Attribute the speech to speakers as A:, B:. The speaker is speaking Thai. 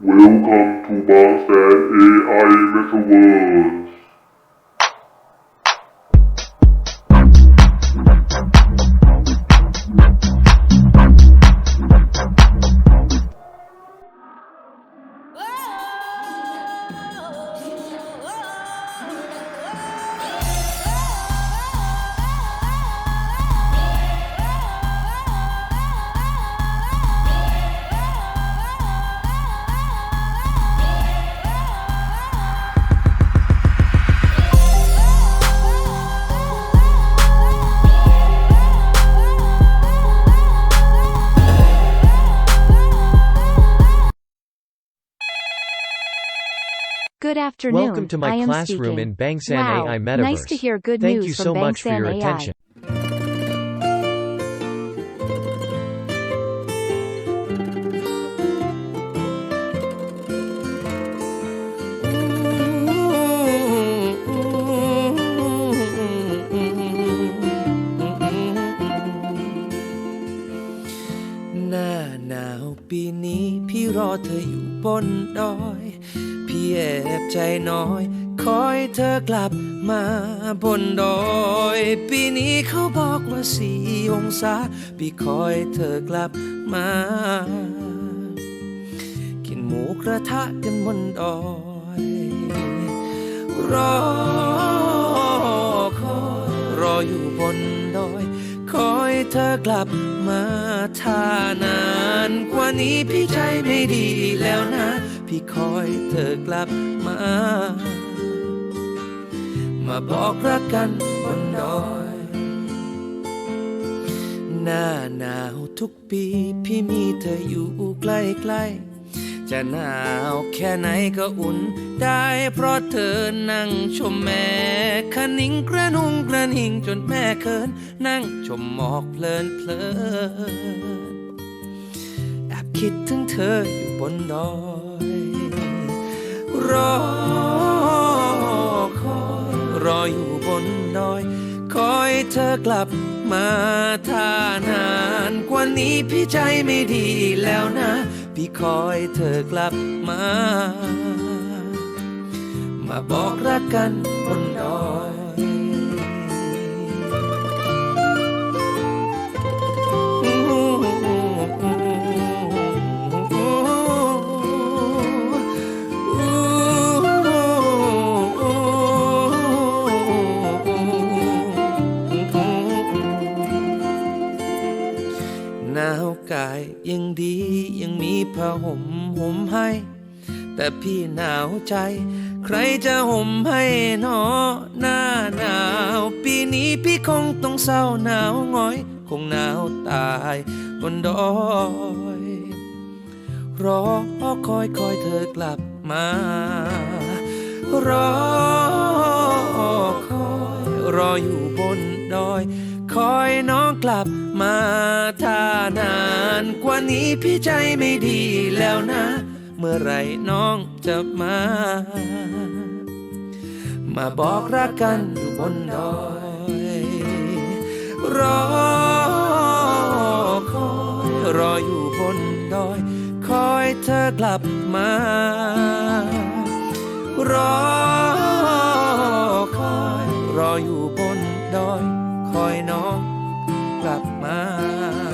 A: Welcome to Bangsan AI Metaverse.
B: Good afternoon.
C: Welcome to my classroom
B: speaking.
C: in Bangsan
B: wow,
C: AI Metaverse.
B: Nice to hear good
C: Thank
B: news
C: you so much for your
B: AI.
C: attention.
D: ออยู่บนดอยพี่แอบใจน้อย คอยเธอกลับมาบนดอย ปีนี้เขาบอกว่าสี่องศาพี่คอยเธอกลับมา กินหมูกระทะกันบนดอย รอคอยรออยู่บนดอย คอยเธอกลับมาถ้านาน กว่านี้พี่ใจไม่ดีแล้วนะ พี่คอยเธอกลับมา มาบอกรักกันบนดอย หน้าหนาวทุกปี พี่มีเธออยู่ใกล้ๆจะหนาวแค่ไหนก็อุ่นได้ เพราะเธอนั่งชมแม่คนิงกระนุงกระนิงจนแม่เคิน นั่งชมหมอกเพลินเพลินแอบคิดถึงเธออยู่บนดอย รอคอยรออยู่บนดอย คอยเธอกลับมาท่านานกว่านี้พี่ใจไม่ดีแล้วนะ พี่คอยเธอกลับมา มาบอกรักกันบนดอย หนาวกายยังดียังมีผ้าห่มห่มให้ แต่พี่หนาวใจ ใครจะห่มให้หนอหน้าหนาว ปีนี้พี่คงต้องเศร้าหนาวหงอย คงหนาวตายบนดอยรอคอยคอยเธอกลับมารอ รออยู่บนดอย คอยน้องกลับมาถ้านานกว่านี้พี่ใจไม่ดีแล้วนะ เมื่อไหรน้องจะมา มาบอกรักกันอยู่บนดอย รอคอยรออยู่บนดอย คอยเธอกลับมา อยรออยู่